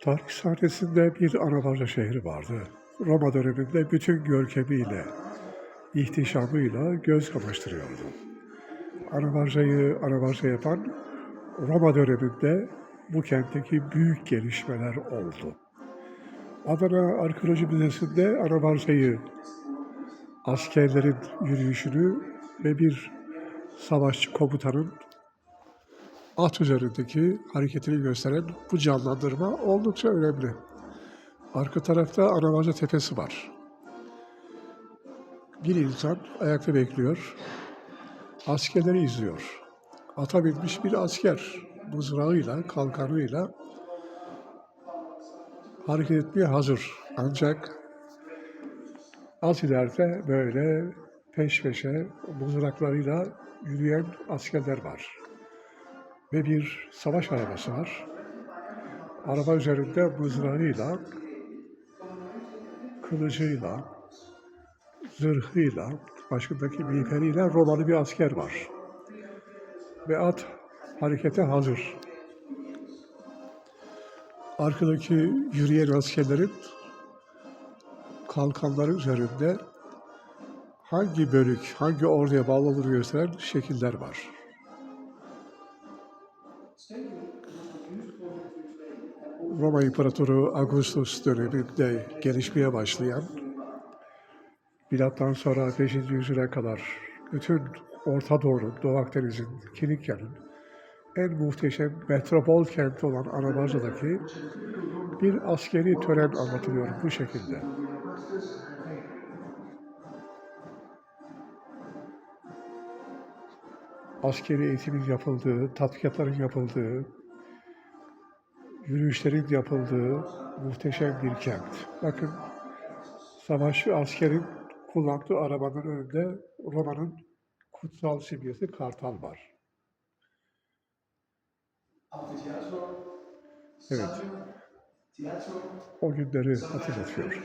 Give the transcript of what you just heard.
Tarih sahnesinde bir Anavarca şehri vardı. Roma döneminde bütün görkemiyle, ihtişamıyla göz kamaştırıyordu. Anavarca'yı Anavarca yapan Roma döneminde bu kentteki büyük gelişmeler oldu. Adana Arkeoloji Müzesi'nde Anavarca'yı, askerlerin yürüyüşünü ve bir savaşçı komutanın at üzerindeki hareketini gösteren bu canlandırma oldukça önemli. Arka tarafta Anavaca Tepesi var. Bir insan ayakta bekliyor, askerleri izliyor. Ata binmiş bir asker mızrağıyla, kalkanıyla hareket etmeye hazır. Ancak az ileride böyle peş peşe mızraklarıyla yürüyen askerler var ve bir savaş arabası var. Araba üzerinde mızrağıyla, kılıcıyla, zırhıyla, başındaki miğferiyle Romalı bir asker var. Ve at harekete hazır. Arkadaki yürüyen askerlerin kalkanları üzerinde hangi bölük, hangi orduya olduğunu gösteren şekiller var. Roma İmparatoru Augustus döneminde gelişmeye başlayan, milattan sonra 5. yüzyıla kadar bütün Orta Doğu'nun, Doğu Akdeniz'in, Kilikya'nın en muhteşem metropol kenti olan Anabarca'daki bir askeri tören anlatılıyor bu şekilde. Askeri eğitimin yapıldığı, tatbikatların yapıldığı, yürüyüşlerin yapıldığı muhteşem bir kent. Bakın savaşçı askerin kullandığı arabanın önünde Roma'nın kutsal simgesi kartal var. Evet. O günleri hatırlatıyor.